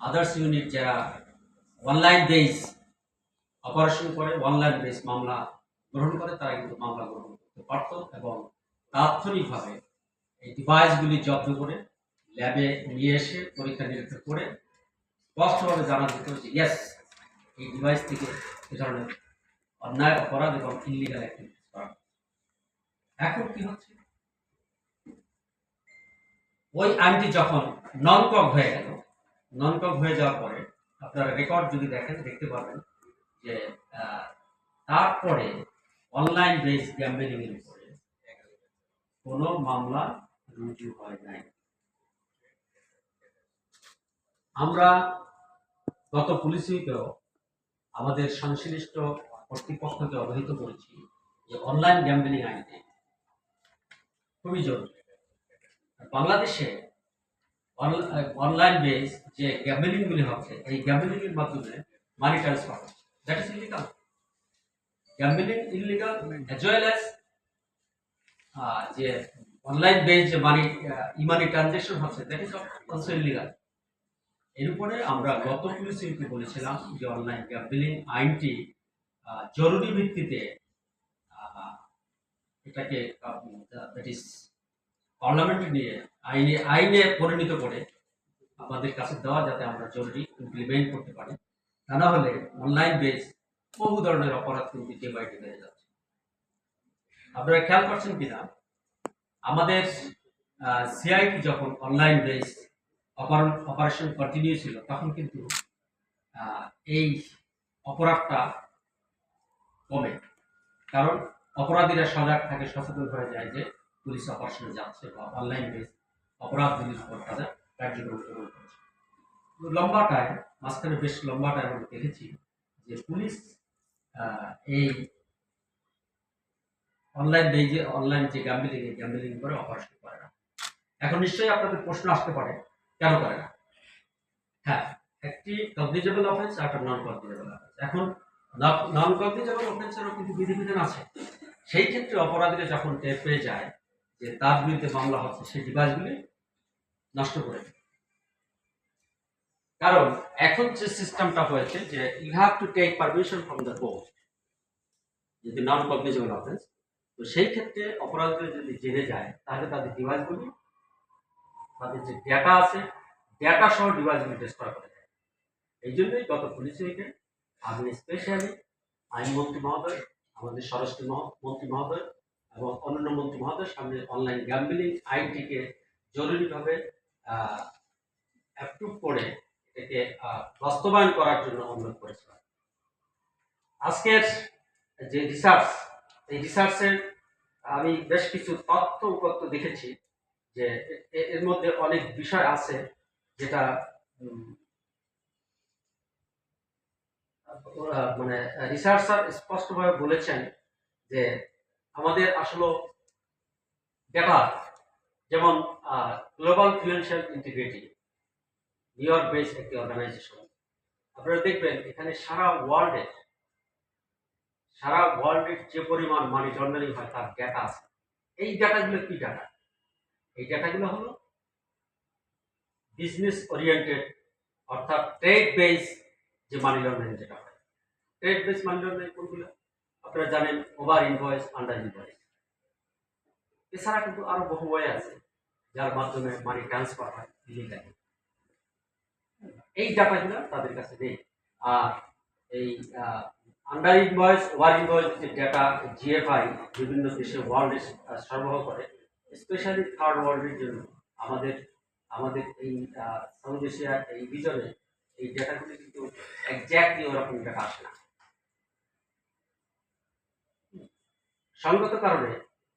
Others unit যারা online base operation করে online base মামলা গ্রহণ করে, তারা কিন্তু মামলা গ্রহণ করতে পারত এবং তাৎক্ষণিকভাবে এই ডিভাইসগুলি জব্দ করে ল্যাবে নিয়ে এসে পরীক্ষা নিরীক্ষা করে স্পষ্টভাবে জানা যেত যে ইয়েস এই ডিভাইস থেকে এ ধরনের অন্যায়, অপরাধ এবং ইলিগাল অ্যাক্টিভিটিস করা। এখন কি হচ্ছে ওই আইনটি যখন নন কক হয়ে গেল নন কক হয়ে যাওয়ার পরে আপনারা রেকর্ড যদি দেখেন, দেখতে পাবেন যে তারপরে অনলাইন বেস গ্যাম্বলিং এর উপরে কোনো মামলা রুজু হয় নাই। আমরা গত পুলিশ উইকেও আমাদের সংশ্লিষ্ট কর্তৃপক্ষকে অবহিত করেছি যে অনলাইন গ্যাম্বলিং আইনটি খুবই জরুরি। বাংলাদেশে অনলাইন বেস যে গ্যাম্বলিং গুলি হচ্ছে এই গ্যাম্বলিং এর মাধ্যমে মানি ট্রান্সফার হচ্ছে that is illegal gambling illegal as well as যে অনলাইন বেস যে মানি ই মানি ট্রানজেকশন হচ্ছে দ্যাট ইজ অলসো ইলিগাল এর উপরে আমরা গত পুলিশ বলেছিলাম যে অনলাইন গ্যাম্বলিং আইনটি জরুরি ভিত্তিতে এটাকে দ্যাট ইজ পার্লামেন্টে নিয়ে আইনে আইনে পরিণত করে আমাদের কাছে দেওয়া যাতে আমরা জরুরি ইমপ্লিমেন্ট করতে পারি, তা না হলে অনলাইন বেস বহু ধরনের অপরাধ কিন্তু ডে বাই ডে বেড়ে যাচ্ছে। আপনারা খেয়াল করছেন কিনা? আমাদের সিআইটি যখন অনলাইন বেস অপারেশন কন্টিনিউ ছিল, তখন কিন্তু এই অপরাধটা কমে। কারণ অপরাধীরা সজাগ থাকে, সচেতন হয়ে যায় যে পুলিশ অপারেশনে যাচ্ছে বা অনলাইন বেস অপরাধগুলির উপর তাদের কার্যক্রম গ্রহণ করছে লম্বা টাইম, মাঝখানে বেশ লম্বা টাইম আমরা দেখেছি যে পুলিশ এই অনলাইন এই যে অনলাইন যে গ্যাম্বলিং এই গ্যাম্বলিং করে অপারেশন করে না। এখন নিশ্চয়ই আপনাদের প্রশ্ন আসতে পারে, কেন করে না? হ্যাঁ একটি কগনিজেবল অফেন্স আর একটা নন কগনিজেবল অফেন্স এখন নন কগনিজেবল অফেন্সেরও কিন্তু বিধিবিধান আছে। সেই ক্ষেত্রে অপরাধীরা যখন টের পেয়ে যায় যে তার বিরুদ্ধে মামলা হচ্ছে, সেই ডিভাইসগুলি নষ্ট করে। কারণ এখন যে সিস্টেমটা হয়েছে যে you have to take permission from the court যদি নন কগনিজেবল অফেন্স তো সেই ক্ষেত্রে অপরাধীরা যদি জেনে যায়, তাহলে তাদের ডিভাইসগুলি, তাদের যে ডেটা আছে ডেটা সহ ডিভাইসগুলি ডিস্ট্রয় করে দেয় এই জন্যই গত পুলিশ উইকে আমি স্পেশালি আইনমন্ত্রী মহোদয়, আমাদের স্বরাষ্ট্র মন্ত্রী মহোদয় এবং অন্যান্য মন্ত্রী মহোদয় সামনে অনলাইন গ্যাম্বলিং আইনটিকে জরুরিভাবে অ্যাপ্রুভ করে এটাকে বাস্তবায়ন করার জন্য অনুরোধ করেছিলাম। আজকের যে রিসার্চ এই রিসার্চের আমি বেশ কিছু তথ্য উপত্য দেখেছি যে এর মধ্যে অনেক বিষয় আছে যেটা মানে রিসার্চার স্পষ্টভাবে বলেছেন যে আমাদের আসলে ডেটা যেমন global financial integrity New York base একটি অর্গানাইজেশন আপনারা দেখবেন, এখানে সারা ওয়ার্ল্ডের সারা ওয়ার্ল্ডের যে পরিমাণ মানি লন্ডারিং হয়, তার ডেটা আছে। এই ডেটাগুলো কি ডাটা এই ডেটাগুলো হলো বিজনেস ওরিয়েন্টেড অর্থাৎ ট্রেড বেস যে মানি লন্ডারিং যেটা হয়। ট্রেড বেস মানি লন্ডারিং কোনগুলো? আপনারা জানেন ওভার ইনভয়েস আন্ডার ইনভয়েস এছাড়া কিন্তু আরও বহু ওয়ে আছে, যার মাধ্যমে মানি ট্রান্সফার হয় ইলিগালি এই ডাটাগুলো তাদের কাছে নেই। আর এই আন্ডার ইনভয়েস ওভার ইনভয়েস যে ডেটা জিএফআই বিভিন্ন দেশে ওয়ার্ল্ডে সরবরাহ করে স্পেশালি থার্ড ওয়ার্ল্ডের জন্য। আমাদের আমাদের এই সাউথ এশিয়ার এই রিজনে এই ডেটাগুলি কিন্তু একজ্যাক্টলি ওরকম ডেটা আসে না। সঙ্গত কারণে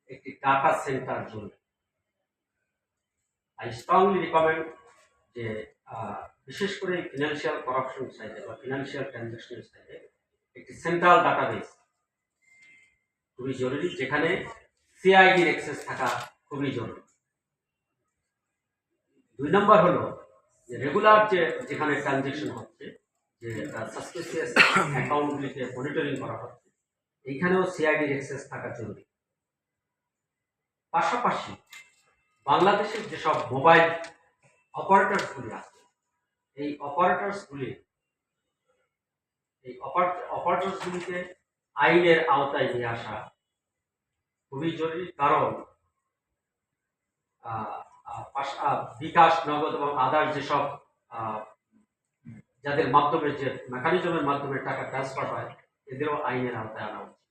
একটি ডাটা সেন্টার জরুরি আই স্ট্রংলি রিকমেন্ড যে বিশেষ করে ফিনান্সিয়াল করাপশন সাইডে বা ফিনান্সিয়াল ট্রানজাকশন সাইডে একটি সেন্ট্রাল ডাটাবেস খুবই জরুরি, যেখানে সিআইডির অ্যাক্সেস থাকা খুবই জরুরি। দুই নম্বর হলো যে রেগুলার যে, যেখানে ট্রানজেকশন হচ্ছে, যে সাসপিসিয়াস অ্যাকাউন্টগুলিকে মনিটরিং করা হচ্ছে এইখানেও সিআইডির এক্সেস থাকা জরুরি। পাশাপাশি বাংলাদেশের যেসব মোবাইল অপারেটরসগুলি আছে, এই অপারেটরস গুলি এই অপারেটরস গুলিকে আইনের আওতায় নিয়ে আসা খুবই জরুরি কারণ বিকাশ, নগদ এবং আদার যেসব যাদের মাধ্যমে যে মেকানিজমের মাধ্যমে টাকা ট্রান্সফার হয় এদেরও আইনের আওতায় আনা উচিত।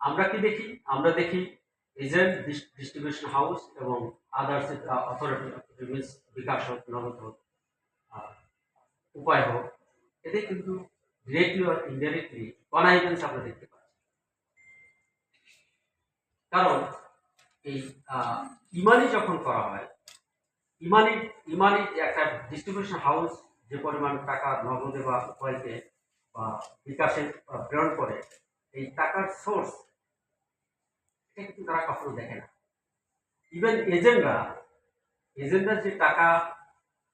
আমরা কি দেখি? আমরা দেখি এজেন্ট ডিস্ট্রিবিউশন হাউস এবং আদার্স অথরিটি মিনস বিকাশ হোক, নগদ হোক উপায় হোক এতে কিন্তু ডিরেক্টলি আর ইনডাইরেক্টলি কনাইভেন্স আমরা দেখতে পাচ্ছি। কারণ এই ইমানি যখন করা হয়, ইমানি ইমানি একটা ডিস্ট্রিবিউশন হাউস যে পরিমাণ টাকা নগদে বা উপায়তে বা বিকাশে প্রেরণ করে, এই টাকার সোর্স এটা কিন্তু তারা কখনো দেখে না। ইভেন এজেন্টরা এজেন্টরা যে টাকা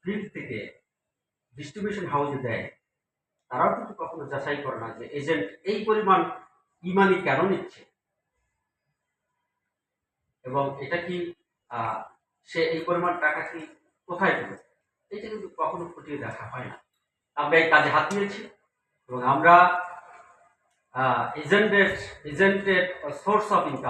ফিল্ড থেকে ডিস্ট্রিবিউশন হাউসে দেয়, তারাও কিন্তু কখনো যাচাই করে না যে এজেন্ট এই পরিমাণ ইমানি কেন নিচ্ছে। এবং এটা কি সে এই পরিমাণ টাকা কি কোথায় পেল? এটা কিন্তু কখনো খতিয়ে দেখা হয় না। আমরা এই কাজে হাত দিয়েছি। এবং আমরা এজেন্টের এজেন্টের সোর্স অফ ইনকাম